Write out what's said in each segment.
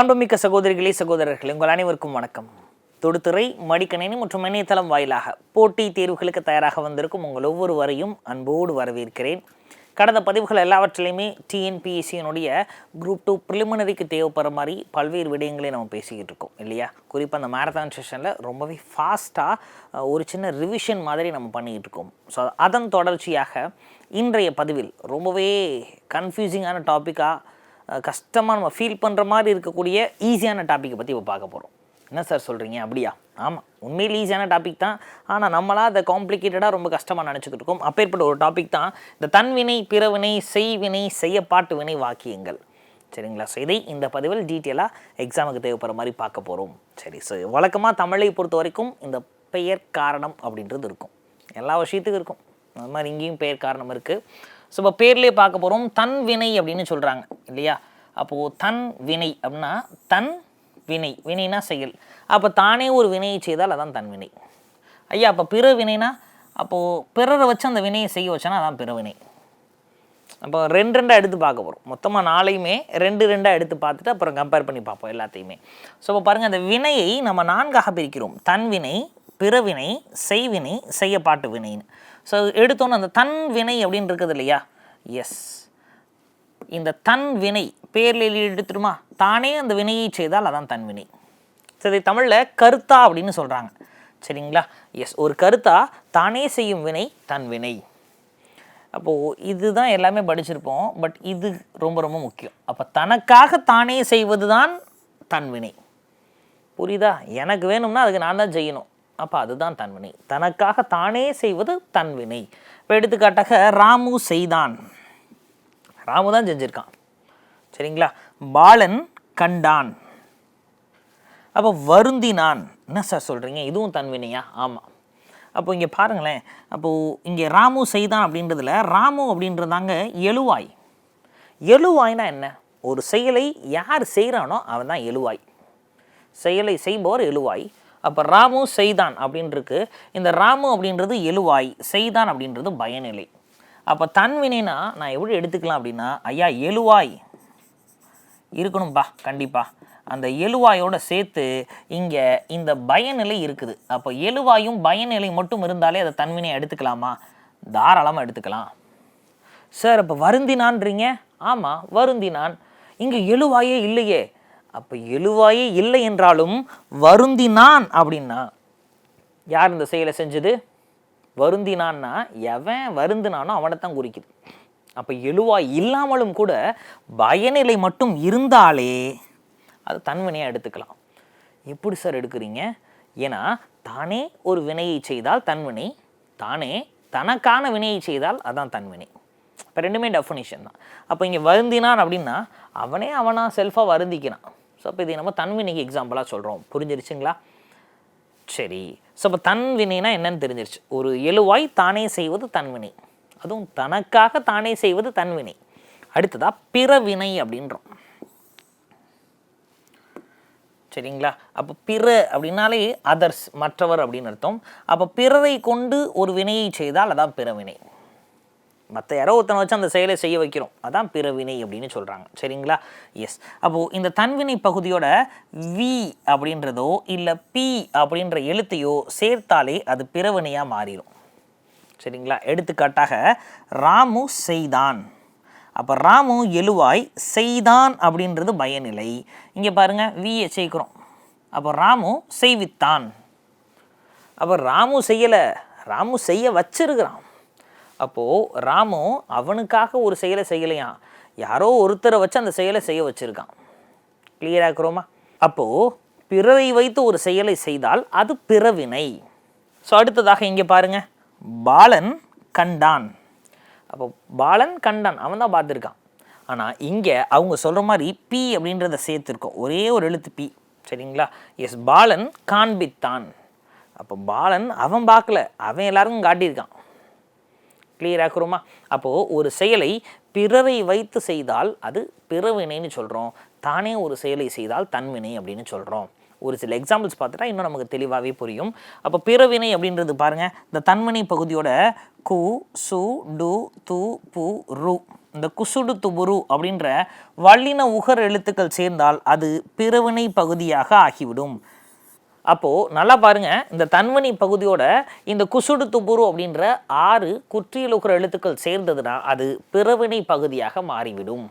அன்புமிக்க சகோதரிகளே சகோதரர்களே உங்கள் அனைவருக்கும் வணக்கம். தொடுத்துறை மடிக்கணினி மற்றும் இணையதளம் வாயிலாக போட்டி தேர்வுகளுக்கு தயாராக வந்திருக்கும் உங்கள் ஒவ்வொருவரையும் அன்போடு வரவேற்கிறேன். கடந்த பதிவுகள் எல்லாவற்றிலையுமே டிஎன்பிஎஸ்சியினுடைய குரூப் டூ ப்ரிலிமினரிக்கு தேவைப்படுற மாதிரி பல்வேறு விடயங்களை நம்ம பேசிக்கிட்டு இருக்கோம் இல்லையா? குறிப்பாக அந்த மேரத்தான் செஷனில் ரொம்பவே ஃபாஸ்ட்டாக ஒரு சின்ன ரிவிஷன் மாதிரி நம்ம பண்ணிக்கிட்டு இருக்கோம். ஸோ அதன் தொடர்ச்சியாக இன்றைய பதிவில் ரொம்பவே கன்ஃபியூசிங்கான டாப்பிக்காக கஷ்டமாக நம்ம ஃபீல் பண்ணுற மாதிரி இருக்கக்கூடிய ஈஸியான டாப்பிக்கை பற்றி இப்போ பார்க்க போகிறோம் என்ன சார் சொல்கிறீங்க அப்படியா? ஆமாம் உண்மையில் ஈஸியான டாபிக் தான். ஆனால் நம்மளாக அதை காம்ப்ளிகேட்டடாக ரொம்ப கஷ்டமாக நினச்சிக்கிட்டு இருக்கோம். அப்பேற்பட்ட ஒரு டாபிக் தான். இந்த தன்வினை பிறவினை செய்வினை செய்யப்பாட்டு வினை வாக்கியங்கள். சரிங்களா? ஸோ இதை இந்த பதிவில் டீட்டெயிலாக எக்ஸாமுக்கு தேவைப்படுற மாதிரி பார்க்க போகிறோம் சரி ஸோ வழக்கமாக தமிழை பொறுத்த வரைக்கும் இந்த பெயர் காரணம் அப்படின்றது இருக்கும். எல்லா விஷயத்துக்கும் இருக்கும். அது மாதிரி இங்கேயும் பெயர் காரணம் இருக்குது ஸோ இப்போ பேர்லேயே பார்க்க போகிறோம் தன் வினை அப்படின்னு சொல்கிறாங்க இல்லையா? அப்போது தன் வினை அப்படின்னா தன் வினை வினைனா செயல். அப்போ தானே ஒரு வினையை செய்தால் அதான் தன் வினை. ஐயா அப்போ பிற வினைனா அப்போது பிறரை வச்சு அந்த வினையை செய்ய வச்சோன்னா அதான் பிறவினை அப்போ ரெண்டு ரெண்டாக எடுத்து பார்க்க போகிறோம் மொத்தமாக நாளையுமே ரெண்டு ரெண்டாக எடுத்து பார்த்துட்டு அப்புறம் கம்பேர் பண்ணி பார்ப்போம் எல்லாத்தையுமே. ஸோ இப்போ பாருங்கள் அந்த வினையை நம்ம நான்காக பிரிக்கிறோம். தன் வினை பிறவினை செய்வினை செய்யப்பாட்டு வினைன்னு. ஸோ எடுத்தோன்னு அந்த தன் வினை அப்படின்னு இருக்குது இல்லையா? எஸ் இந்த தன் வினை பேரில் எடுத்துருமா? தானே அந்த வினையை செய்தால் அதான் தன் வினை. சரி தமிழில் கருத்தா அப்படின்னு சொல்கிறாங்க சரிங்களா? எஸ் ஒரு கருத்தா தானே செய்யும் வினை தன் வினை. அப்போது இதுதான் எல்லாமே படிச்சிருப்போம். பட் இது ரொம்ப ரொம்ப முக்கியம். அப்போ தனக்காக தானே செய்வது தான் தன் வினை. புரியுதா? எனக்கு வேணும்னா அதுக்கு நான் தான் செய்யணும். அப்போ அதுதான் தன்வினை. தனக்காக தானே செய்வது தன்வினை. இப்போ எடுத்துக்காட்டாக ராமு செய்தான். ராமு தான் செஞ்சுருக்கான். சரிங்களா? பாலன் கண்டான். அப்போ வருந்தினான். என்ன சார் சொல்கிறீங்க இதுவும் தன்வினையா? ஆமாம் அப்போ இங்கே பாருங்களேன். அப்போது இங்கே ராமு செய்தான் அப்படின்றதுல ராமு அப்படின்றதாங்க எழுவாய். எழுவாய்னா என்ன? ஒரு செயலை யார் செய்கிறானோ அவன் தான் எழுவாய். செயலை செய்பவர் எழுவாய். அப்போ ராமு செய்தான் அப்படின்றது இந்த ராமு அப்படின்றது எழுவாய் செய்தான் அப்படின்றது பயநிலை அப்போ தன்வினைனா நான் எப்படி எடுத்துக்கலாம் அப்படின்னா ஐயா எழுவாய். இருக்கணும்பா கண்டிப்பாக அந்த எழுவாயோட சேர்த்து இங்கே இந்த பயநிலை இருக்குது. அப்போ எழுவாயும் பயநிலை மட்டும் இருந்தாலே அதை தன்வினை எடுத்துக்கலாமா? தாராளமாக எடுத்துக்கலாம். சார் அப்போ வருந்தினான்றீங்க? ஆமாம் வருந்தினான். இங்கே எழுவாயே இல்லையே. அப்போ எழுவாயே இல்லை என்றாலும் வருந்தினான் அப்படின்னா யார் இந்த செயலை செஞ்சது? வருந்தினான்னா எவன் வருந்தினானோ அவனை தான் குறிக்குது. அப்போ எழுவாய் இல்லாமலும் கூட பயநிலை மட்டும் இருந்தாலே அது தன்வினையாக எடுத்துக்கலாம். எப்படி சார் எடுக்கிறீங்க? ஏன்னா தானே ஒரு வினையை செய்தால் தன்வினை தானே தனக்கான வினையை செய்தால் அதான் தன்வினை. இப்போ ரெண்டுமே டெஃபினிஷன் தான். அப்போ இங்கே வருந்தினான் அப்படின்னா அவனே அவனாக செல்ஃபாக வருந்திக்கிறான். ஸோ அப்போ இது நம்ம தன்வினைக்கு எக்ஸாம்பிளாக சொல்கிறோம் புரிஞ்சிருச்சுங்களா? சரி. ஸோ அப்போ தன்வினைனா என்னன்னு தெரிஞ்சிருச்சு. ஒரு எழுவாய் தானே செய்வது தன்வினை அதுவும் தனக்காக தானே செய்வது தன்வினை அடுத்ததா பிறவினை அப்படின்றோம். சரிங்களா? அப்போ பிற அப்படின்னாலே அதர்ஸ் மற்றவர் அப்படின்னு அர்த்தம். அப்போ பிறரை கொண்டு ஒரு வினையை செய்தால் அதான் பிறவினை மற்ற யாரோ ஒருத்தனை வச்சு அந்த செயலை செய்ய வைக்கிறோம். அதான் பிறவினை அப்படின்னு சொல்கிறாங்க சரிங்களா? எஸ் அப்போது இந்த தன்வினை பகுதியோட வி அப்படின்றதோ இல்லை பி அப்படின்ற எழுத்தையோ சேர்த்தாலே அது பிறவினையாக மாறிடும் சரிங்களா? எடுத்துக்காட்டாக ராமு செய்தான். அப்போ ராமு எழுவாய் செய்தான் அப்படின்றது பயனிலை. இங்கே பாருங்கள் வியை சேர்க்குறோம். அப்போ ராமு செய்வித்தான். அப்போ ராமு செய்யலை. ராமு செய்ய வச்சிருக்கிறான். அப்போது ராமு அவனுக்காக ஒரு செயலை செய்யலையாம். யாரோ ஒருத்தரை வச்சு அந்த செயலை செய்ய வச்சுருக்கான். கிளியராக இருக்கிறோமா? அப்போது பிறரை வைத்து ஒரு செயலை செய்தால் அது பிறவினை. ஸோ அடுத்ததாக இங்கே பாருங்க. பாலன் கண்டான். அப்போ பாலன் கண்டான். அவன் தான் பார்த்துருக்கான். ஆனால் இங்கே அவங்க சொல்கிற மாதிரி பி அப்படின்றத சேர்த்துருக்கோம். ஒரே ஒரு எழுத்து பி சரிங்களா? எஸ் பாலன் காண்பித்தான். அப்போ பாலன் அவன் பார்க்கல. அவன் எல்லாருக்கும் காட்டியிருக்கான். கிளியர் ஆக்குறோமா? அப்போது ஒரு செயலை பிறரை வைத்து செய்தால் அது பிறவினைன்னு சொல்கிறோம் தானே ஒரு செயலை செய்தால் தன்வினை அப்படின்னு சொல்கிறோம் ஒரு சில எக்ஸாம்பிள்ஸ் பார்த்துட்டா இன்னும் நமக்கு தெளிவாகவே புரியும். அப்போ பிறவினை அப்படின்றது பாருங்கள் இந்த தன்வினை பகுதியோட கு சு டு து பு ரு. இந்த குசுடு துபுரு அப்படின்ற வல்லின உகர் எழுத்துக்கள் சேர்ந்தால் அது பிறவினை பகுதியாக ஆகிவிடும். அப்போது நல்லா பாருங்க இந்த தன்வனி பகுதியோட இந்த குசுடு துபுரு அப்படின்ற ஆறு குற்றியலுகிற எழுத்துக்கள் சேர்ந்ததுன்னா அது பிறவினை பகுதியாக மாறிவிடும்.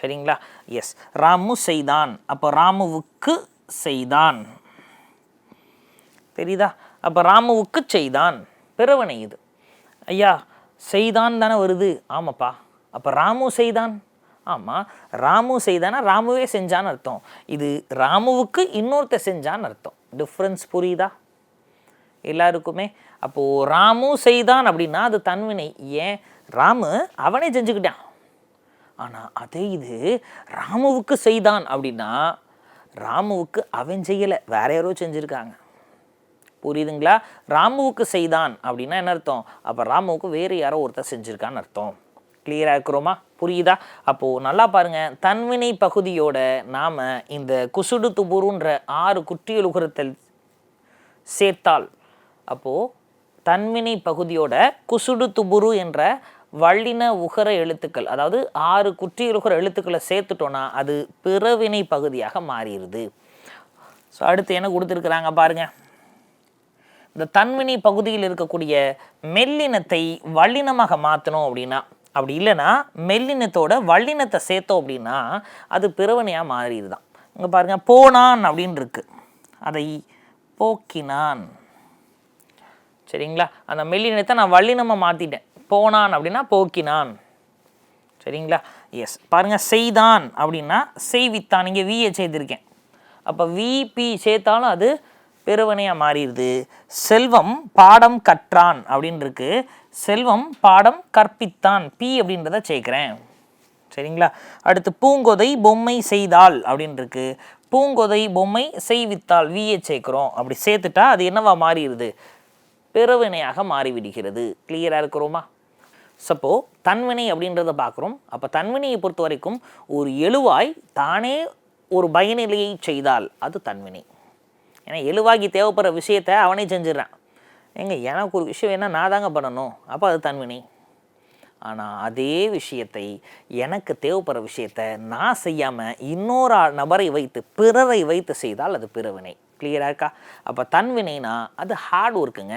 சரிங்களா? எஸ் ராமு செய்தான். அப்போ ராமுவுக்கு செய்தான். தெரியுதா? அப்போ ராமுவுக்கு செய்தான். பிறவனை இது. ஐயா செய்தான் தானே வருது. ஆமாப்பா. அப்போ ராமு செய்தான். ஆமாம் ராமு செய்தானா ராமுவே செஞ்சான்னு அர்த்தம். இது ராமுவுக்கு இன்னொருத்த செஞ்சான்னு அர்த்தம். டிஃப்ரென்ஸ் புரியுதா? எல்லாருக்குமே. அப்போது ராமு செய்தான் அப்படின்னா அது தன்வினை. ஏன்? ராமு அவனே செஞ்சுக்கிட்டான். ஆனால் அதே இது ராமுவுக்கு செய்தான் அப்படின்னா ராமுவுக்கு அவன் செய்யலை. வேற யாரோ செஞ்சுருக்காங்க. புரியுதுங்களா? ராமுவுக்கு செய்தான் அப்படின்னா என்ன அர்த்தம்? அப்போ ராமுவுக்கு வேறு யாரோ ஒருத்தர் செஞ்சுருக்கான்னு அர்த்தம். கிளியராக இருக்கிறோமா? புரியுதா? அப்போது நல்லா பாருங்கள் தன்வினை பகுதியோட நாம் இந்த குசுடு துபுருன்ற ஆறு குற்றியலுகரத்தில் சேர்த்தால் அப்போது தன்வினை பகுதியோட குசுடு துபுரு என்ற வள்ளின உகர எழுத்துக்கள் அதாவது ஆறு குற்றியலுகர எழுத்துக்களை சேர்த்துட்டோன்னா அது பிறவினை பகுதியாக மாறிடுது. ஸோ அடுத்து என்ன கொடுத்துருக்குறாங்க பாருங்கள் இந்த தன்வினை பகுதியில் இருக்கக்கூடிய மெல்லினத்தை வல்லினமாக மாற்றணும் அப்படின்னா அப்படி இல்லைன்னா மெல்லினத்தோட வல்லினத்தை சேர்த்தோம் அப்படின்னா அது பிறவனையாக மாறிடுதான். இங்கே பாருங்கள் போனான் அப்படின்னு இருக்கு. அதை போக்கினான். சரிங்களா? அந்த மெல்லினத்தை நான் வல்லினமாக மாற்றிட்டேன் போனான் அப்படின்னா போக்கினான். சரிங்களா? எஸ் பாருங்கள் செய்தான் அப்படின்னா செய்வித்தான். இங்கே வியை சேர்த்துருக்கேன். அப்போ விபி சேர்த்தாலும் அது பெருவனையாக மாறிடுது. செல்வம் பாடம் கற்றான் அப்படின்னு இருக்கு. செல்வம் பாடம் கற்பித்தான். பி அப்படின்றத சேர்க்குறேன். சரிங்களா? அடுத்து பூங்கொதை பொம்மை செய்தால் அப்படின்னு இருக்கு. பூங்கொதை பொம்மை செய்வித்தால் வியை சேர்க்குறோம். அப்படி சேர்த்துட்டா அது என்னவா மாறிடுது? பிறவினையாக மாறிவிடுகிறது. கிளியராக இருக்கிறோமா? சப்போ தன்வினை அப்படின்றத பார்க்குறோம். அப்போ தன்வினையை பொறுத்த வரைக்கும் ஒரு எழுவாய் தானே ஒரு பயனிலையை செய்தால் அது தன்வினை. ஏன்னா எழுவாகி தேவைப்படுற விஷயத்த அவனே செஞ்சிடறான். ஏங்க எனக்கு ஒரு விஷயம் என்ன நான் தாங்க பண்ணணும். அப்போ அது தன்வினை. ஆனால் அதே விஷயத்தை எனக்கு தேவைப்படுற விஷயத்த நான் செய்யாமல் இன்னொரு ஆள் நபரை வைத்து பிறரை வைத்து செய்தால் அது பிறவினை. கிளியராக இருக்கா? அப்போ தன்வினைனா அது ஹார்ட் ஒர்க்குங்க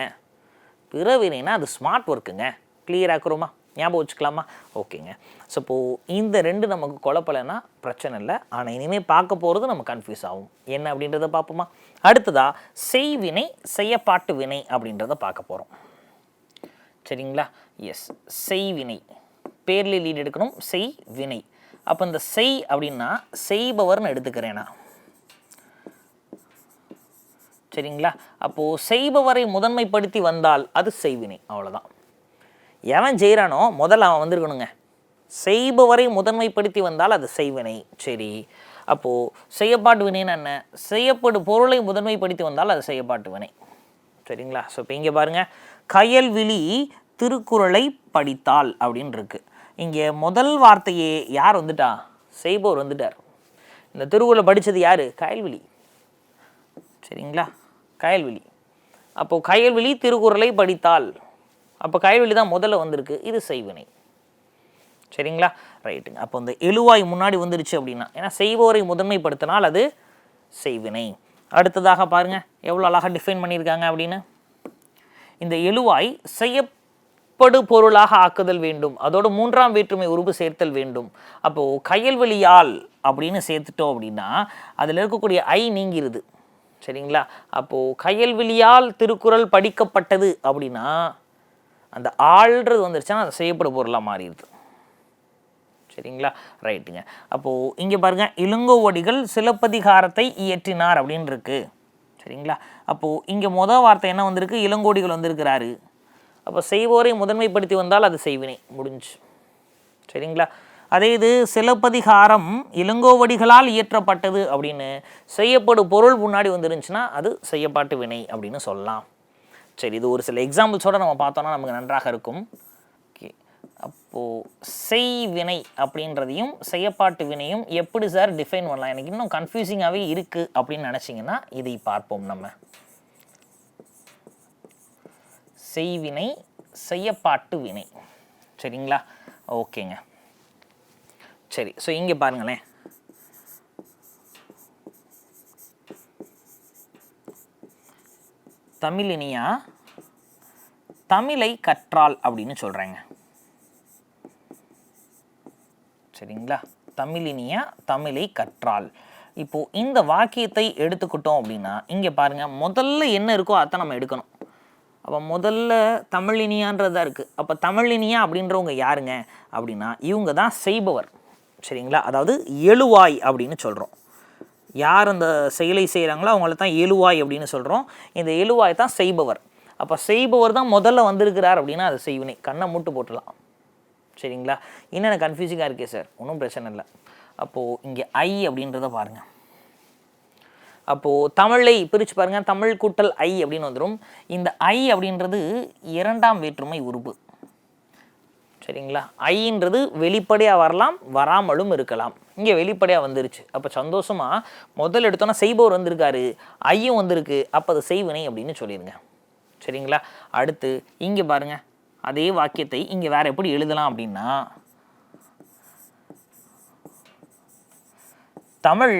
பிறவினைனா அது ஸ்மார்ட் ஒர்க்குங்க கிளியராக இருக்கிறோமா ஞாபகம் வச்சுக்கலாமா? ஓகேங்க. ஸோ இப்போது இந்த ரெண்டு நமக்கு குழப்பலைன்னா பிரச்சனை இல்லை. ஆனால் இனிமேல் பார்க்க போகிறது நம்ம கன்ஃபியூஸ் ஆகும். என்ன அப்படின்றத பார்ப்போமா? அடுத்ததா செய்வினை செய்யப்பாட்டு வினை அப்படின்றத பார்க்க போகிறோம் சரிங்களா? எஸ் செய்வினை பேரில் லீட் எடுக்கணும். செய் வினை. அப்போ இந்த செய் அப்படின்னா செய்பவர்னு எடுத்துக்கிறேனா சரிங்களா? அப்போது செய்பவரை முதன்மைப்படுத்தி வந்தால் அது செய்வினை அவ்வளோதான் எவன் செய்கிறானோ முதல்ல அவன் வந்திருக்கணுங்க. செய்பவரை முதன்மைப்படுத்தி வந்தால் அது செய்வினை. சரி. அப்போது செய்யப்பாட்டு வினைன்னு என்ன? செய்யப்படும் பொருளை முதன்மைப்படுத்தி வந்தால் அது செய்யப்பாட்டு வினை. சரிங்களா? ஸோ இப்போ இங்கே பாருங்கள் கயல்விழி திருக்குறளை படித்தால் அப்படின்னு இருக்கு. இங்கே முதல் வார்த்தையே யார் வந்துட்டா? செய்பவர் வந்துட்டார். இந்த திருக்குறளை படித்தது யார்? கயல்விழி சரிங்களா? கயல்விழி அப்போது கயல்விழி திருக்குறளை படித்தால் அப்போ கயல்வெளி தான் முதல்ல வந்திருக்கு. இது செய்வினை. சரிங்களா? ரைட்டுங்க. அப்போ இந்த எழுவாய் முன்னாடி வந்துருச்சு அப்படின்னா ஏன்னா செய்வோரை முதன்மைப்படுத்தினால் அது செய்வினை. அடுத்ததாக பாருங்கள் எவ்வளோ அழகாக டிஃபைன் பண்ணியிருக்காங்க அப்படின்னு. இந்த எழுவாய் செய்யப்படு பொருளாக ஆக்குதல் வேண்டும். அதோட மூன்றாம் வேற்றுமை உருவு சேர்த்தல் வேண்டும். அப்போது கயல்வெளியால் அப்படின்னு சேர்த்துட்டோம் அப்படின்னா அதில் இருக்கக்கூடிய ஐ நீங்கிருது. சரிங்களா? அப்போது கயல்வெளியால் திருக்குறள் படிக்கப்பட்டது அப்படின்னா அந்த ஆள்ன்றது வந்துருச்சுன்னா அது செய்யப்படும் பொருளாக மாறிடுது. சரிங்களா? ரைட்டுங்க அப்போது இங்கே பாருங்க இளங்கோவடிகள் சிலப்பதிகாரத்தை இயற்றினார் அப்படின்னு இருக்கு சரிங்களா? அப்போது இங்கே மொதல் வார்த்தை என்ன வந்திருக்கு? இளங்கோடிகள் வந்திருக்கிறாரு. அப்போ செய்வோரை முதன்மைப்படுத்தி வந்தால் அது செய்வினை. முடிஞ்சு. சரிங்களா? அதே இது சிலப்பதிகாரம் இளங்கோவடிகளால் இயற்றப்பட்டது அப்படின்னு செய்யப்படும் பொருள் முன்னாடி வந்துருந்துச்சுன்னா அது செய்யப்பாட்டு வினை அப்படின்னு சொல்லலாம். சரி இது ஒரு சில எக்ஸாம்பிள்ஸோட நம்ம பார்த்தோன்னா நமக்கு நன்றாக இருக்கும். ஓகே. அப்போது செய்வினை அப்படின்றதையும் செய்யப்பாட்டு வினையும் எப்படி சார் டிஃபைன் பண்ணலாம்? எனக்கு இன்னும் கன்ஃபியூசிங்காகவே இருக்குது அப்படின்னு நினச்சிங்கன்னா இதை பார்ப்போம் நம்ம. செய்வினை செய்யப்பாட்டு வினை. சரிங்களா? ஓகேங்க. சரி ஸோ இங்கே பாருங்களேன். தமிழினியா? தமிழை கற்றால் அப்படின்னு சொல்கிறேங்க சரிங்களா? தமிழினியா தமிழை கற்றால் இப்போ இந்த வாக்கியத்தை எடுத்துக்கிட்டோம் அப்படின்னா இங்கே பாருங்கள் முதல்ல என்ன இருக்கோ அதை நம்ம எடுக்கணும். அப்போ முதல்ல தமிழினியான்றதா இருக்குது அப்போ தமிழினியா அப்படின்றவங்க யாருங்க? அப்படின்னா இவங்க தான் செய்பவர். சரிங்களா? அதாவது எழுவாய் அப்படின்னு சொல்கிறோம் யார் அந்த செயலை செய்கிறாங்களோ அவங்கள தான் எழுவாய் அப்படின்னு சொல்கிறோம் இந்த எழுவாய் தான் செய்பவர். அப்போ செய்பவர் தான் முதல்ல வந்திருக்கிறார் அப்படின்னா அது செய்வினை. கண்ணை மூட்டு போட்டுடலாம். சரிங்களா? என்னென்ன கன்ஃபியூசிங்காக இருக்கே சார் ஒன்றும் பிரச்சனை இல்லை. அப்போது இங்கே ஐ அப்படின்றத பாருங்கள் அப்போது தமிழை பிரித்து பாருங்கள் தமிழ் கூட்டல் ஐ அப்படின்னு வந்துடும் இந்த ஐ அப்படின்றது இரண்டாம் வேற்றுமை உருவு சரிங்களா? ஐன்றது வெளிப்படையாக வரலாம் வராமலும் இருக்கலாம். இங்கே வெளிப்படையாக வந்துருச்சு. அப்போ சந்தோஷமாக முதல் எடுத்தோன்னா செய்பவர் வந்திருக்காரு. ஐயும் வந்திருக்கு. அப்போ அது செய்வினை அப்படின்னு சொல்லிடுங்க. சரிங்களா? அடுத்து இங்கே பாருங்க. அதே வாக்கியத்தை இங்கே வேற எப்படி எழுதலாம் அப்படின்னா தமிழ்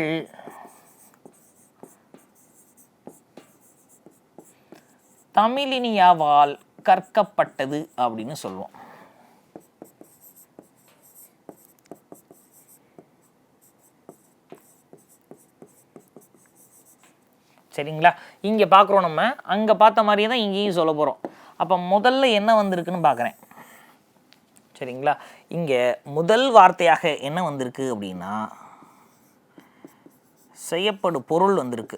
தமிழினியாவால் கற்கப்பட்டது அப்படின்னு சொல்லுவோம். சரிங்களா? இங்கே பார்க்குறோம் நம்ம. அங்கே பார்த்த மாதிரியே தான் இங்கேயும் சொல்ல போகிறோம் அப்போ முதல்ல என்ன வந்திருக்குன்னு பார்க்குறேன் சரிங்களா? இங்கே முதல் வார்த்தையாக என்ன வந்திருக்கு அப்படின்னா செய்யப்படும் பொருள் வந்திருக்கு.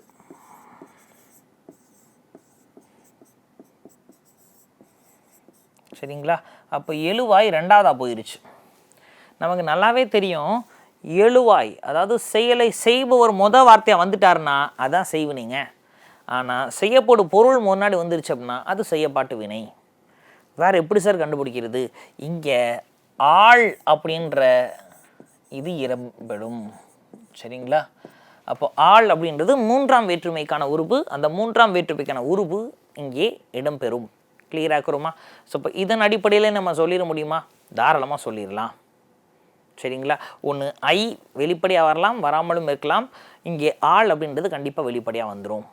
சரிங்களா? அப்போ எழுவாய் ரெண்டாவதாக போயிருச்சு. நமக்கு நல்லாவே தெரியும். எழுவாய். அதாவது செயலை செய்பவர் முத வார்த்தையாக வந்துட்டாருன்னா அதான் செய்வினைங்க. ஆனால் செய்யப்படும் பொருள் முன்னாடி வந்துருச்சு அப்படின்னா அது செய்யப்பாட்டு வினை. வேறு எப்படி சார் கண்டுபிடிக்கிறது? இங்கே ஆள் அப்படின்ற இது இடம்பெறும் சரிங்களா? அப்போ ஆள் அப்படின்றது மூன்றாம் வேற்றுமைக்கான உருபு அந்த மூன்றாம் வேற்றுமைக்கான உருபு இங்கே இடம்பெறும். கிளியராக இருக்கிறோமா? ஸோ இப்போ இதன் அடிப்படையில் நம்ம சொல்லிட முடியுமா? தாராளமாக சொல்லிடலாம். சரிங்களா? ஒன்று ஐ வெளிப்படையாக வரலாம் வராமலும் இருக்கலாம். இங்கே ஆள் அப்படின்றது கண்டிப்பாக வெளிப்படையாக வந்துடும்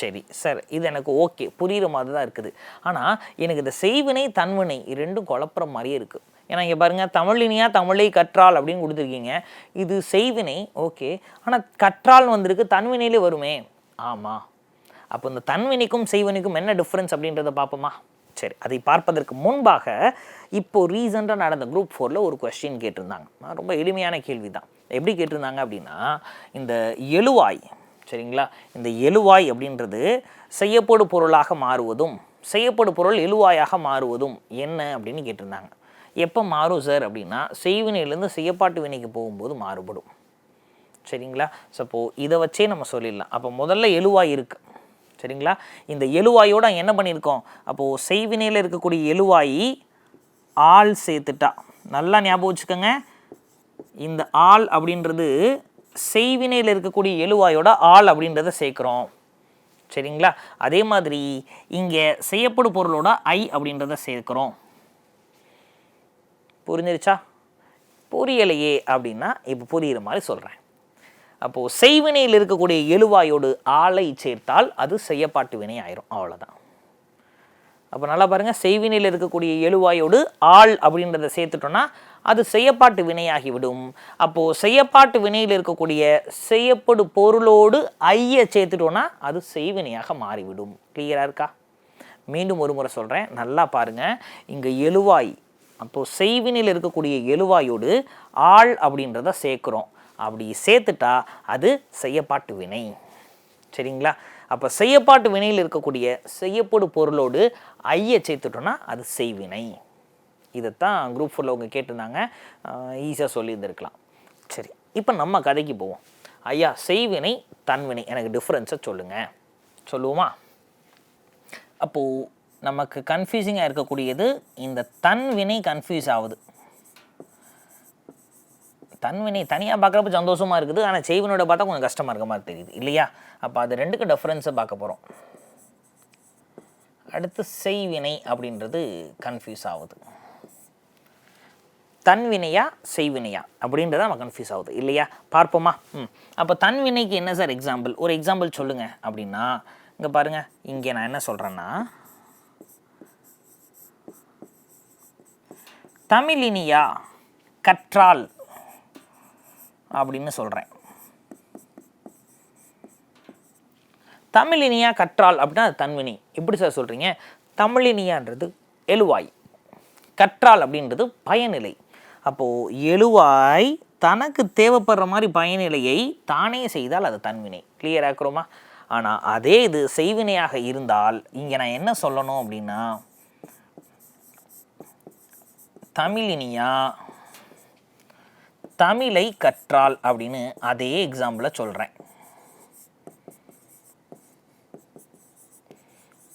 சரி சார் இது எனக்கு ஓகே புரிகிற மாதிரி தான் இருக்குது. ஆனால் எனக்கு இந்த செய்வினை தன்வினை ரெண்டும் குழப்புற மாதிரியே இருக்குது ஏன்னா இங்கே பாருங்கள் தமிழினியா தமிழை கற்றால் அப்படின்னு கொடுத்துருக்கீங்க. இது செய்வினை ஓகே ஆனால் கற்றால் வந்திருக்கு தன்வினையிலே வருமே. ஆமாம் அப்போ இந்த தன்வினைக்கும் செய்வினைக்கும் என்ன டிஃப்ரென்ஸ் அப்படின்றத பார்ப்போமா? சரி அதை பார்ப்பதற்கு முன்பாக இப்போ ரீசெண்டாக நடந்த குரூப் ஃபோரில் ஒரு கொஸ்டின் கேட்டிருந்தாங்க. ரொம்ப எளிமையான கேள்வி தான் எப்படி கேட்டிருந்தாங்க அப்படின்னா இந்த எழுவாய் சரிங்களா? இந்த எழுவாய் அப்படின்றது செய்யப்படு பொருளாக மாறுவதும் செய்யப்படு பொருள் எழுவாயாக மாறுவதும் என்ன அப்படின்னு கேட்டிருந்தாங்க. எப்போ மாறும் சார் அப்படின்னா செய்வினையிலேருந்து செய்யப்பாட்டு வினைக்கு போகும்போது மாறுபடும். சரிங்களா? சப்போ இதை வச்சே நம்ம சொல்லிடலாம். அப்போ முதல்ல எழுவாய் இருக்கு. சரிங்களா? இந்த எழுவாயோட என்ன பண்ணியிருக்கோம்? அப்போது செய்வினையில் இருக்கக்கூடிய எழுவாயி ஆள் சேர்த்துட்டா. நல்லா ஞாபகம் வச்சுக்கோங்க. இந்த ஆள் அப்படின்றது செய்வினையில் இருக்கக்கூடிய எழுவாயோட ஆள் அப்படின்றத சேர்க்குறோம். சரிங்களா? அதே மாதிரி இங்கே செய்யப்படும் பொருளோட ஐ அப்படின்றத சேர்க்குறோம். புரிஞ்சிருச்சா? புரியலையே அப்படின்னா இப்போ புரிகிற மாதிரி சொல்கிறேன் அப்போது செய்வினையில் இருக்கக்கூடிய எழுவாயோடு ஆளை சேர்த்தால் அது செய்யப்பாட்டு வினை ஆயிரும். அவ்வளோதான் அப்போ நல்லா பாருங்கள் செய்வினையில் இருக்கக்கூடிய எழுவாயோடு ஆள் அப்படின்றத சேர்த்துட்டோன்னா அது செய்யப்பாட்டு வினையாகிவிடும். அப்போது செய்யப்பாட்டு வினையில் இருக்கக்கூடிய செய்யப்படு பொருளோடு ஐயை சேர்த்துட்டோன்னா அது செய்வினையாக மாறிவிடும். கிளியராக இருக்கா? மீண்டும் ஒரு முறை சொல்கிறேன் நல்லா பாருங்கள் இங்கே எழுவாய் அப்போது செய்வினையில் இருக்கக்கூடிய எழுவாயோடு ஆள் அப்படின்றத சேர்க்குறோம். அப்படி சேர்த்துட்டா அது செய்யப்பாட்டு வினை. சரிங்களா? அப்போ செய்யப்பாட்டு வினையில் இருக்கக்கூடிய செய்யப்படு பொருளோடு ஐயை சேர்த்துட்டோன்னா அது செய்வினை. இதைத்தான் குரூப் ஃபோரில் அவங்க கேட்டிருந்தாங்க. ஈஸியாக சொல்லியிருந்திருக்கலாம். சரி இப்போ நம்ம கதைக்கு போவோம். ஐயா செய்வினை தன்வினை எனக்கு டிஃப்ரென்ஸை சொல்லுங்கள் சொல்லுவோமா? அப்போது நமக்கு கன்ஃபியூசிங்காக இருக்கக்கூடியது இந்த தன்வினை கன்ஃபியூஸ் ஆகுது. தன்வினை தனியாக பார்க்குறப்ப சந்தோஷமாக இருக்குது. ஆனால் செய்வனோட பார்த்தா கொஞ்சம் கஷ்டமாக இருக்க மாதிரி தெரியுது. இல்லையா? அப்போ அது ரெண்டுக்கு டிஃப்ரென்ஸை பார்க்க போகிறோம் அடுத்து செய்வினை அப்படின்றது கன்ஃபியூஸ் ஆகுது. தன்வினையா செய்வினையா அப்படின்றத நம்ம கன்ஃபியூஸ் ஆகுது. இல்லையா? பார்ப்போமா? ம். அப்போ தன்வினைக்கு என்ன சார் எக்ஸாம்பிள் ஒரு எக்ஸாம்பிள் சொல்லுங்கள் அப்படின்னா இங்கே பாருங்கள் இங்கே நான் என்ன சொல்கிறேன்னா தமிழினியா கற்றால் அப்படின்னு சொல்கிறேன் தமிழினியா கற்றால் அப்படின்னா அது தன்வினி. எப்படி சார் சொல்கிறீங்க தமிழினியான்றது எழுவாய். கற்றால் அப்படின்றது பயனிலை. அப்போது எழுவாய் தனக்கு தேவைப்படுற மாதிரி பயனிலையை தானே செய்தால் அது தன்வினை. கிளியர் ஆக்குறோமா ஆனால் அதே இது செய்வினையாக இருந்தால் இங்கே நான் என்ன சொல்லணும் அப்படின்னா தமிழினியா தமிழை கற்றால் அப்படின்னு அதே எக்ஸாம்பிளை சொல்கிறேன்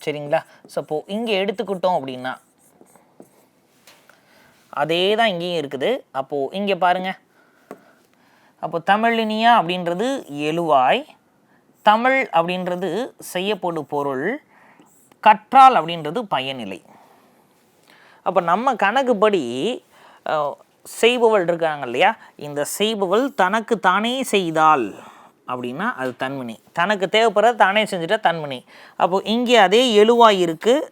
சரிங்களா? சப்போ இங்கே எடுத்துக்கிட்டோம் அப்படின்னா அதே தான் இங்கேயும் இருக்குது. அப்போது இங்கே பாருங்க. அப்போ தமிழினியா அப்படின்றது எழுவாய். தமிழ் அப்படின்றது செய்யப்படும் பொருள். கற்றால் அப்படின்றது பயனிலை. அப்போ நம்ம கணக்குப்படி செய்பவள் இருக்காங்க இல்லையா? இந்த செய்பவள் தனக்கு தானே செய்தால் அப்படின்னா அது தன்மணி. தனக்கு தேவைப்படுறத தானே செஞ்சுட்டா தன்மணி. அப்போ இங்கே அதே எழுவாய் இருக்குது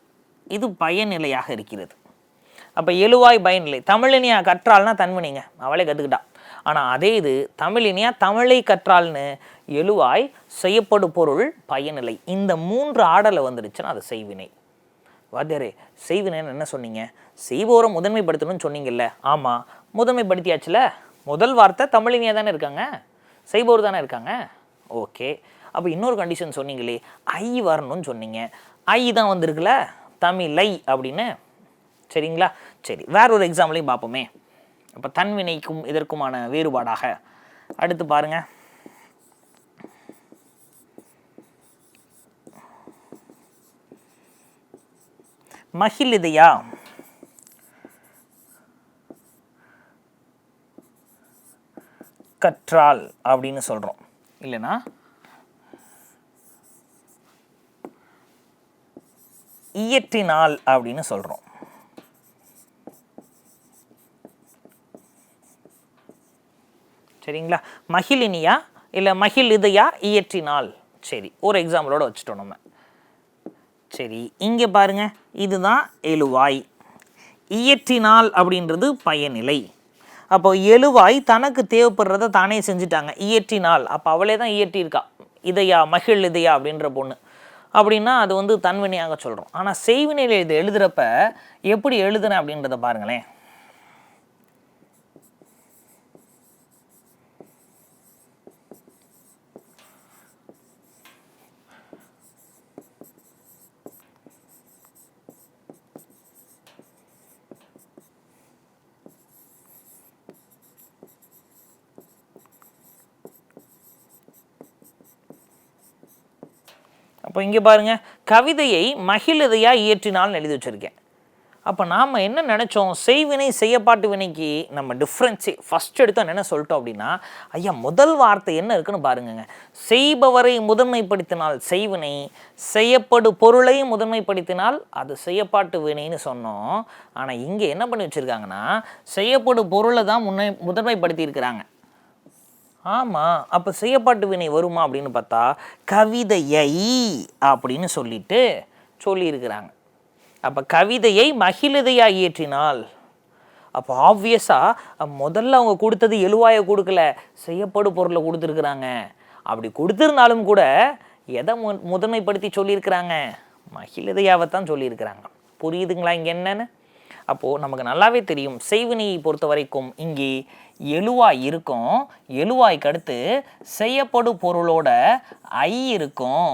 இது பயனிலையாக இருக்கிறது. அப்போ எழுவாய் பயனிலை தமிழினியா கற்றால்னா தன்மணிங்க. அவளே கற்றுக்கிட்டா ஆனால் அதே இது தமிழினியா தமிழை கற்றால்னு எழுவாய் செய்யப்படும் பொருள் பயனிலை இந்த மூன்று ஆடலை வந்துடுச்சுன்னா அது செய்வினை. வாத்தியாரே செய்வினைன்னு என்ன சொன்னீங்க? செய்வோரை முதன்மைப்படுத்தணும்னு சொன்னீங்கல்ல. ஆமாம் முதன்மைப்படுத்தியாச்சுல முதல் வார்த்தை தமிழினியாக தானே இருக்காங்க? செய்பவர் தானே இருக்காங்க? ஓகே. அப்போ இன்னொரு கண்டிஷன் சொன்னீங்களே ஐ வரணும்னு சொன்னீங்க. ஐ தான் வந்திருக்குல்ல தமிழை அப்படின்னு. சரிங்களா? சரி வேற ஒரு எக்ஸாம்பிளையும் பார்ப்போமே. அப்போ தன்வினைக்கும் இதற்குமான வேறுபாடாக. அடுத்து பாருங்க. மகிழிதையா கற்றால் அப்படின்னு சொல்கிறோம் இல்லைனா இயற்றினால் அப்படின்னு சொல்கிறோம் சரிங்களா? மகிழினியா இல்லை மகிழ் இதையா இயற்றினால்? சரி ஒரு எக்ஸாம்பிளோட வச்சுட்டோம் நம்ம. சரி இங்கே பாருங்க. இதுதான் எழுவாய். இயற்றினால் அப்படின்றது பயனிலை. அப்போ எழுவாய் தனக்கு தேவைப்படுறத தானே செஞ்சுட்டாங்க. இயற்றினால் அப்போ அவளே தான் இயற்றியிருக்கா. இதையா மகிழ் இதையா அப்படின்ற பொண்ணு. அப்படின்னா அது வந்து தன்வினையாக சொல்கிறோம் ஆனால் செய்வினையில் இது எழுதுகிறப்ப எப்படி எழுதுனேன் அப்படின்றத பாருங்களேன். அப்போ இங்கே பாருங்க கவிதையை மகிழதையா இயற்றினால்னு எழுதி வச்சுருக்கேன். அப்போ நாம் என்ன நினச்சோம்? செய்வினை செய்யப்பாட்டு வினைக்கு நம்ம டிஃப்ரென்ஸே ஃபஸ்ட் எடுத்தோம் என்ன சொல்லிட்டோம் அப்படின்னா ஐயா முதல் வார்த்தை என்ன இருக்குன்னு பாருங்கங்க. செய்பவரை முதன்மைப்படுத்தினால் செய்வினை செய்யப்படு பொருளை முதன்மைப்படுத்தினால் அது செய்யப்பாட்டு வினைன்னு சொன்னோம். ஆனால் இங்கே என்ன பண்ணி வச்சுருக்காங்கன்னா செய்யப்படு பொருளை தான் முன்னை முதன்மைப்படுத்தியிருக்கிறாங்க. ஆமாம் அப்போ செய்யப்பாட்டு வினை வருமா அப்படின்னு பார்த்தா கவிதையை அப்படின்னு சொல்லிட்டு சொல்லியிருக்கிறாங்க. அப்போ கவிதையை மகிழுதையா இயற்றினால் அப்போ ஆப்வியஸாக முதல்ல அவங்க கொடுத்தது எழுவாயை கொடுக்கல செய்யப்படு பொருளை கொடுத்துருக்குறாங்க. அப்படி கொடுத்துருந்தாலும் கூட எதை மு முதன்மைப்படுத்தி சொல்லியிருக்கிறாங்க? மகிழுதையாவை தான் சொல்லியிருக்கிறாங்க. புரியுதுங்களா இங்கே என்னன்னு? அப்போது நமக்கு நல்லாவே தெரியும். செய்வினையை பொறுத்த வரைக்கும் இங்கே எழுவாய் இருக்கும். எழுவாய்க்கு அடுத்து செய்யப்படும் பொருளோட ஐ இருக்கும்.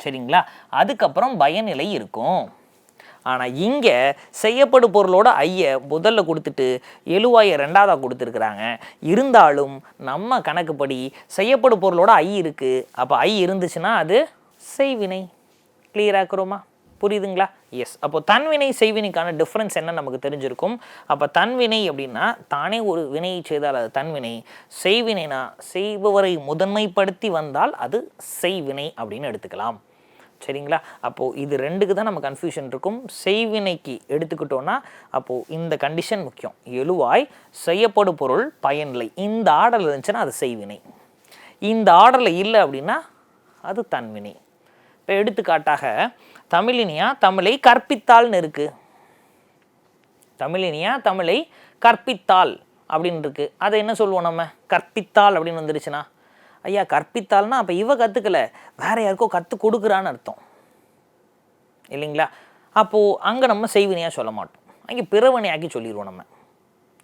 சரிங்களா? அதுக்கப்புறம் பயனிலை இருக்கும். ஆனால் இங்கே செய்யப்படு பொருளோட ஐயை முதல்ல கொடுத்துட்டு எழுவாயை ரெண்டாவதாக கொடுத்துருக்குறாங்க. இருந்தாலும் நம்ம கணக்குப்படி செய்யப்படு பொருளோட ஐ இருக்குது அப்போ ஐ இருந்துச்சுன்னா அது செய்வினை. கிளியராக்குறோமா புரியுதுங்களா? எஸ் அப்போ தன்வினை செய்வினைக்கான டிஃப்ரென்ஸ் என்ன நமக்கு தெரிஞ்சிருக்கும்? அப்போ தன்வினை அப்படின்னா தானே ஒரு வினையை செய்தால் அது தன்வினை செய்வினைனா செய்பவரை முதன்மைப்படுத்தி வந்தால் அது செய்வினை அப்படின்னு எடுத்துக்கலாம். சரிங்களா? அப்போது இது ரெண்டுக்கு தான் நம்ம கன்ஃபியூஷன் இருக்கும். செய்வினைக்கு எடுத்துக்கிட்டோன்னா அப்போது இந்த கண்டிஷன் முக்கியம். எழுவாய் செய்யப்படும் பொருள் பயனில்லை. இந்த ஆர்டரில் இருந்துச்சுன்னா அது செய்வினை. இந்த ஆர்டரில் இல்லை அப்படின்னா அது தன்வினை இப்போ எடுத்துக்காட்டாக தமிழினியா தமிழை கற்பித்தாள்னு இருக்குது தமிழினியா தமிழை கற்பித்தாள் அப்படின்னு இருக்கு. அதை என்ன சொல்லுவோம் நம்ம? கற்பித்தாள் அப்படின்னு வந்துருச்சுன்னா. ஐயா கற்பித்தாள்னா அப்போ இவ கற்றுக்கல வேற யாருக்கோ கற்றுக் கொடுக்குறான்னு அர்த்தம். இல்லைங்களா? அப்போது அங்கே நம்ம செய்வினையாக சொல்ல மாட்டோம். அங்கே பிறவனையாக்கி சொல்லிடுவோம் நம்ம.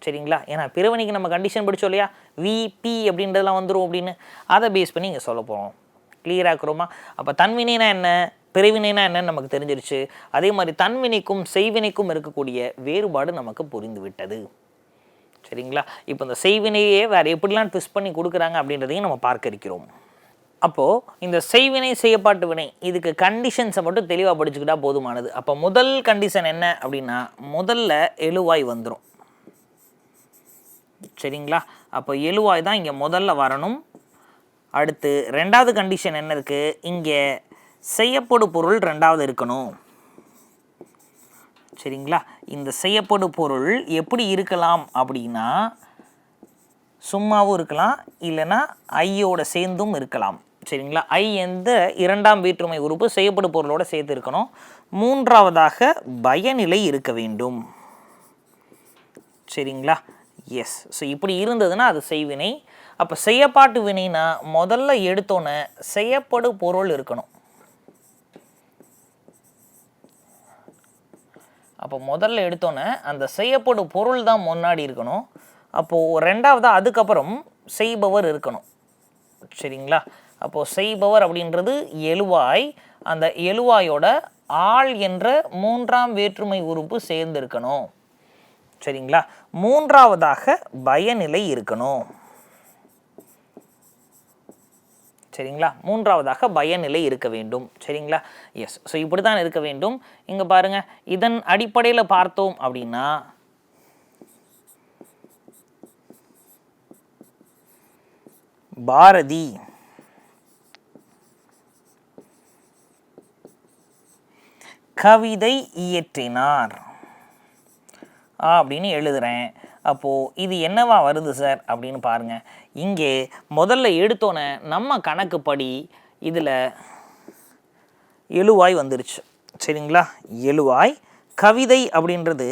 சரிங்களா? ஏன்னா பிறவனைக்கு நம்ம கண்டிஷன் படித்தோம் இல்லையா? விபி அப்படின்றதெல்லாம் வந்துடும் அப்படின்னு. அதை பேஸ் பண்ணி இங்கே சொல்ல போகிறோம் கிளியராக இருக்கிறோமா அப்போ தன்வினைனா என்ன? பிரிவினைனா என்னன்னு நமக்கு தெரிஞ்சிருச்சு. அதே மாதிரி தன்வினைக்கும் செய்வினைக்கும் இருக்கக்கூடிய வேறுபாடு நமக்கு புரிந்து விட்டது சரிங்களா? இப்போ இந்த செய்வினையே வேறு எப்படிலாம் ட்விஸ்ட் பண்ணி கொடுக்குறாங்க அப்படின்றதையும் நம்ம பார்க்க இருக்கிறோம். அப்போது இந்த செய்வினை செய்யப்பாட்டு வினை இதுக்கு கண்டிஷன்ஸை மட்டும் தெளிவாக படிச்சுக்கிட்டா போதுமானது. அப்போ முதல் கண்டிஷன் என்ன அப்படின்னா முதல்ல எழுவாய் வந்துடும் சரிங்களா? அப்போ எழுவாய் தான் இங்கே முதல்ல வரணும். அடுத்து ரெண்டாவது கண்டிஷன் என்ன இருக்குது இங்கே செய்யப்படும் பொருள் ரெண்டாவது இருக்கணும். சரிங்களா? இந்த செய்யப்படும் பொருள் எப்படி இருக்கலாம் அப்படின்னா சும்மாவும் இருக்கலாம் இல்லைன்னா ஐயோட சேர்ந்தும் இருக்கலாம். சரிங்களா? ஐ எந்த இரண்டாம் வேற்றுமை உறுப்பு செய்யப்படும் பொருளோட சேர்த்து இருக்கணும். மூன்றாவதாக பயநிலை இருக்க வேண்டும். சரிங்களா? எஸ் ஸோ இப்படி இருந்ததுன்னா அது செய்வினை அப்போ செய்யப்பாட்டு வினைனா முதல்ல எடுத்தோன்னே செய்யப்படு பொருள் இருக்கணும். அப்போ முதல்ல எடுத்தோன்னே அந்த செய்யப்படும் பொருள் தான் முன்னாடி இருக்கணும். அப்போது ரெண்டாவதாக அதுக்கப்புறம் செய்பவர் இருக்கணும். சரிங்களா? அப்போது செய்பவர் அப்படின்றது எழுவாய் அந்த எழுவாயோட ஆள் என்ற மூன்றாம் வேற்றுமை உறுப்பு சேர்ந்து இருக்கணும் சரிங்களா? மூன்றாவதாக பயநிலை இருக்கணும். சரிங்களா? மூன்றாவதாக பயநிலை இருக்க வேண்டும். சரிங்களா? எஸ் ஸோ இப்படி தான் இருக்க வேண்டும். இங்கே பாருங்க. இதன் அடிப்படையில் பார்த்தோம் அப்படின்னா பாரதி கவிதை இயற்றினார். அப்படின்னு எழுதுகிறேன் அப்போது இது என்னவா வருது சார் அப்படின்னு பாருங்கள் இங்கே முதல்ல எடுத்தோன்னே நம்ம கணக்குப்படி இதில் எழுவாய் வந்துருச்சு. சரிங்களா? எழுவாய். கவிதை அப்படின்றது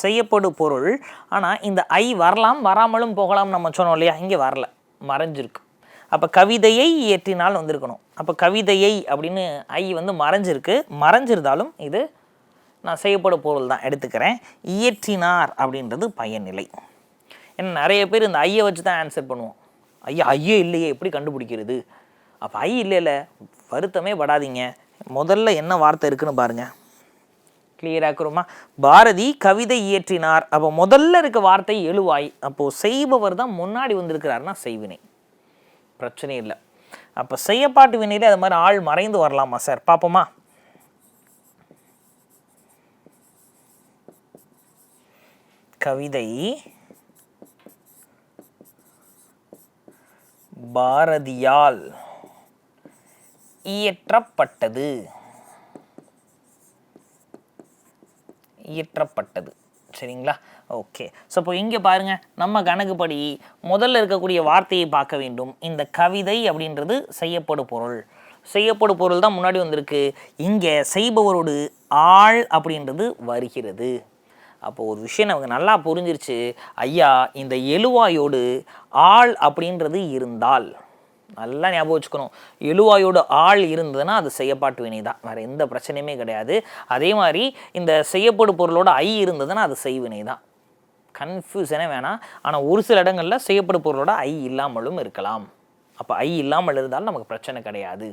செய்யப்படும் பொருள். ஆனால் இந்த ஐ வரலாம் வராமலும் போகலாம் நம்ம சொன்னோம் இல்லையா? இங்கே வரல. மறைஞ்சிருக்கு. அப்போ கவிதையை இயற்றினால் வந்திருக்கணும். அப்போ கவிதையை அப்படின்னு ஐ வந்து மறைஞ்சிருக்கு. மறைஞ்சிருந்தாலும் இது நான் செய்யப்படும் பொருள் தான் எடுத்துக்கிறேன். இயற்றினார் அப்படின்றது பயனிலை ஏன்னா நிறைய பேர் இந்த ஐயை வச்சு தான் ஆன்சர் பண்ணுவோம். ஐயா ஐயே இல்லையே எப்படி கண்டுபிடிக்கிறது? அப்போ ஐ இல்லைல்ல வருத்தமே படாதீங்க. முதல்ல என்ன வார்த்தை இருக்குன்னு பாருங்கள் கிளியராக்குறோமா பாரதி கவிதை இயற்றினார். அப்போ முதல்ல இருக்க வார்த்தை எழுவாய். அப்போது செய்பவர் தான் முன்னாடி வந்திருக்கிறாருன்னா செய்வினை. பிரச்சனை இல்லை. அப்போ செய்யப்பாட்டு வினையிலே அது மாதிரி ஆள் மறைந்து வரலாமா சார் பார்ப்போமா? கவிதை பாரதியால் இயற்றப்பட்டது. இயற்றப்பட்டது. சரிங்களா? ஓகே. ஸோ இப்போ இங்கே பாருங்கள் நம்ம கணக்குப்படி முதல்ல இருக்கக்கூடிய வார்த்தையை பார்க்க வேண்டும். இந்த கவிதை அப்படின்றது செய்யப்படும் பொருள். செய்யப்படும் பொருள் தான் முன்னாடி வந்திருக்கு. இங்கே செய்பவரோடு ஆள் அப்படின்றது வருகிறது. அப்போ ஒரு விஷயம் நமக்கு நல்லா புரிஞ்சிருச்சு. ஐயா இந்த எழுவாயோடு ஆள் அப்படின்றது இருந்தால். நல்லா ஞாபகம் வச்சுக்கணும். எழுவாயோட ஆள் இருந்ததுன்னா அது செய்யப்பாட்டு வினை தான். வேறு எந்த பிரச்சனையுமே கிடையாது. அதே மாதிரி இந்த செய்யப்படும் பொருளோட ஐ இருந்ததுன்னா அது செய்வினை தான். கன்ஃபியூஷனே வேணாம். ஆனால் ஒரு சில இடங்களில் செய்யப்படும் பொருளோட ஐ இல்லாமலும் இருக்கலாம். அப்போ ஐ இல்லாமல் இருந்தாலும் நமக்கு பிரச்சனை கிடையாது.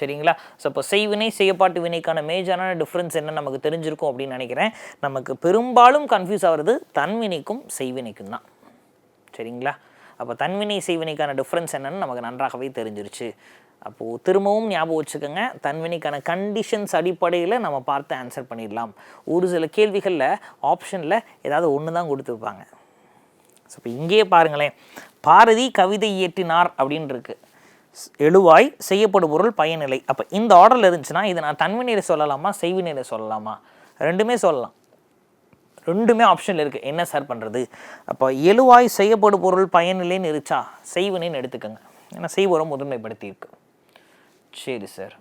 சரிங்களா? ஸோ இப்போ செய்வினை செய்யப்பாட்டு வினைக்கான மேஜரான டிஃப்ரென்ஸ் என்ன நமக்கு தெரிஞ்சிருக்கும் அப்படின்னு நினைக்கிறேன். நமக்கு பெரும்பாலும் கன்ஃபியூஸ் ஆகிறது தன்வினைக்கும் செய்வினைக்கும் தான். சரிங்களா? அப்போ தன்வினை செய்வினைக்கான டிஃப்ரென்ஸ் என்னன்னு நமக்கு நன்றாகவே தெரிஞ்சிருச்சு. அப்போது திரும்பவும் ஞாபகம் வச்சுக்கோங்க. தன்வினைக்கான கண்டிஷன்ஸ் அடிப்படையில் நம்ம பார்த்து ஆன்சர் பண்ணிடலாம். ஒரு சில கேள்விகளில் ஆப்ஷனில் ஏதாவது ஒன்று தான் கொடுத்துருப்பாங்க. ஸோ இப்போ இங்கேயே பாருங்களேன். பாரதி கவிதை இயற்றினார் அப்படின்னு இருக்குது எழுவாய் செய்யப்படும் பொருள் பயனிலை அப்போ இந்த ஆர்டரில் இருந்துச்சுன்னா இதை நான் தன்வினையில் சொல்லலாமா செய்வினையில் சொல்லலாமா? ரெண்டுமே சொல்லலாம். ரெண்டுமே ஆப்ஷனில் இருக்குது என்ன சார் பண்ணுறது அப்போ எழுவாய் செய்யப்படும் பொருள் பயனில்லைன்னு இருச்சா செய்வினைன்னு எடுத்துக்கோங்க. ஏன்னா செய்வரம் முதன்மைப்படுத்தி இருக்கு. சரி சார்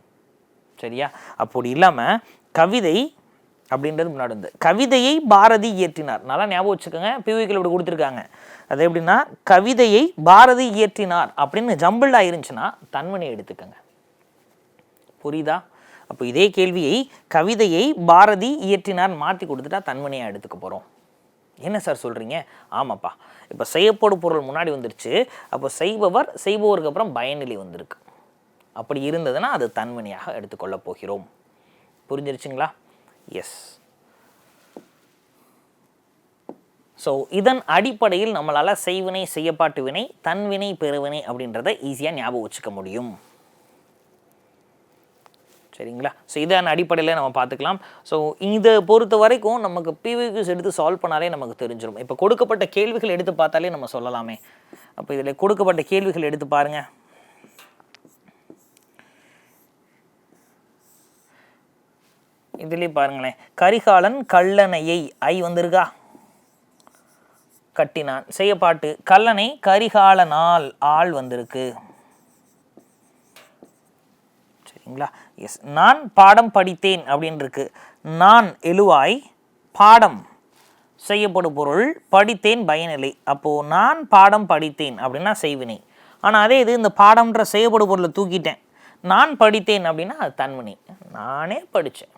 சரியா? அப்படி இல்லாமல் கவிதை அப்படின்றது முன்னாடி வந்து கவிதையை பாரதி இயற்றினார். நல்லா ஞாபகம் வச்சுக்கோங்க. பிவிக்கில் இப்படி கொடுத்துருக்காங்க. அது எப்படின்னா கவிதையை பாரதி இயற்றினார் அப்படின்னு ஜம்பிள் ஆயிருந்துச்சுன்னா தன்மனை எடுத்துக்கோங்க. புரியுதா? அப்போ இதே கேள்வியை கவிதையை பாரதி இயற்றினார் மாற்றி கொடுத்துட்டா தன்மனையாக எடுத்துக்க போகிறோம் என்ன சார் சொல்கிறீங்க ஆமாப்பா. இப்போ செய்யப்படும் பொருள் முன்னாடி வந்துருச்சு. அப்போ செய்பவர் செய்பவருக்கு அப்புறம் பயனிலை வந்திருக்கு. அப்படி இருந்ததுன்னா அது தன்மனையாக எடுத்துக்கொள்ளப் போகிறோம். புரிஞ்சிருச்சுங்களா? எஸ் ஸோ இதன் அடிப்படையில் நம்மளால் செய்வினை செய்யப்பாட்டு வினை தன்வினை பெருவினை அப்படின்றத ஈஸியாக ஞாபகம் வச்சுக்க முடியும். சரிங்களா? ஸோ இதன் அடிப்படையில் நம்ம பார்த்துக்கலாம். ஸோ இதை பொறுத்த வரைக்கும் நமக்கு பிவிக்யூஸ் எடுத்து சால்வ் பண்ணாலே நமக்கு தெரிஞ்சிடும் இப்போ கொடுக்கப்பட்ட கேள்விகள் எடுத்து பார்த்தாலே நம்ம சொல்லலாமே. அப்போ இதில் கொடுக்கப்பட்ட கேள்விகள் எடுத்து பாருங்கள் இதுலேயே பாருங்களேன். கரிகாலன் கல்லணையை ஐ வந்திருக்கா? கட்டினான். செய்யப்பாட்டு கல்லணை கரிகாலனால் ஆள் வந்திருக்கு. சரிங்களா? எஸ் நான் பாடம் படித்தேன் அப்படின்னு இருக்கு நான் எழுவாய் பாடம் செய்யப்படும் பொருள் படித்தேன் பயனில்லை அப்போது நான் பாடம் படித்தேன் அப்படின்னா செய்வினை. ஆனால் அதே இது இந்த பாடம்ன்ற செய்யப்படும் பொருளை தூக்கிட்டேன். நான் படித்தேன் அப்படின்னா அது தன்வினை. நானே படித்தேன்.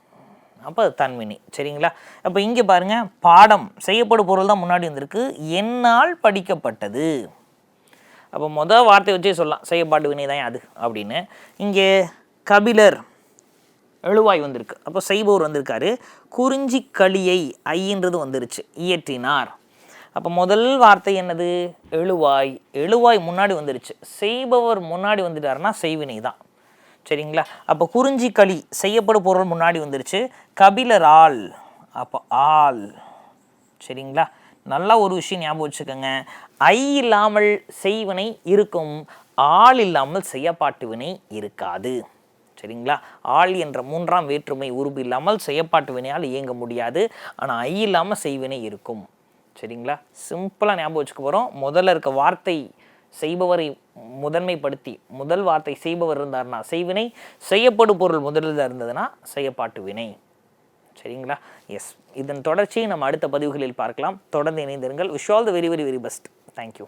அப்போ தன்மினி தன்வினை சரிங்களா? அப்போ இங்கே பாருங்கள் பாடம் செய்யப்படும் பொருள் தான் முன்னாடி வந்திருக்கு. என்னால் படிக்கப்பட்டது. அப்போ மொதல் வார்த்தை வச்சே சொல்லலாம் செய்யப்பாட்டு வினை தான் அது அப்படின்னு. இங்கே கபிலர் எழுவாய் வந்திருக்கு. அப்போ செய்பவர் வந்திருக்காரு. குறிஞ்சி களியை ஐன்றது வந்துருச்சு இயற்றினார். அப்போ முதல் வார்த்தை என்னது? எழுவாய். எழுவாய் முன்னாடி வந்துருச்சு. செய்பவர் முன்னாடி வந்துட்டாருன்னா செய்வினை தான். சரிங்களா? அப்போ குறிஞ்சி களி செய்யப்படும் பொருள் முன்னாடி வந்துருச்சு. கபிலர் ஆள். அப்போ ஆள். சரிங்களா? நல்லா ஒரு விஷயம் ஞாபகம் வச்சுக்கோங்க. ஐ இல்லாமல் செய்வினை இருக்கும். ஆள் இல்லாமல் செய்யப்பாட்டு வினை இருக்காது. சரிங்களா? ஆள் என்ற மூன்றாம் வேற்றுமை உருபு இல்லாமல் செய்யப்பாட்டு வினையால் இயங்க முடியாது. ஆனால் ஐ இல்லாமல் செய்வினை இருக்கும். சரிங்களா? சிம்பிளாக ஞாபகம் வச்சுக்க போகிறோம் முதல்ல இருக்க வார்த்தை செய்பவரை முதன்மைப்படுத்தி முதல் வார்த்தை செய்பவர் இருந்தார்னா செய்வினை செய்யப்படும் பொருள் முதலில் இருந்ததுன்னா செய்யப்பாட்டு வினை. சரிங்களா? எஸ் இதன் தொடர்ச்சியை நம்ம அடுத்த பதிவுகளில் பார்க்கலாம். தொடர்ந்து இணைந்திருங்கள். Wish all the very very very best thank you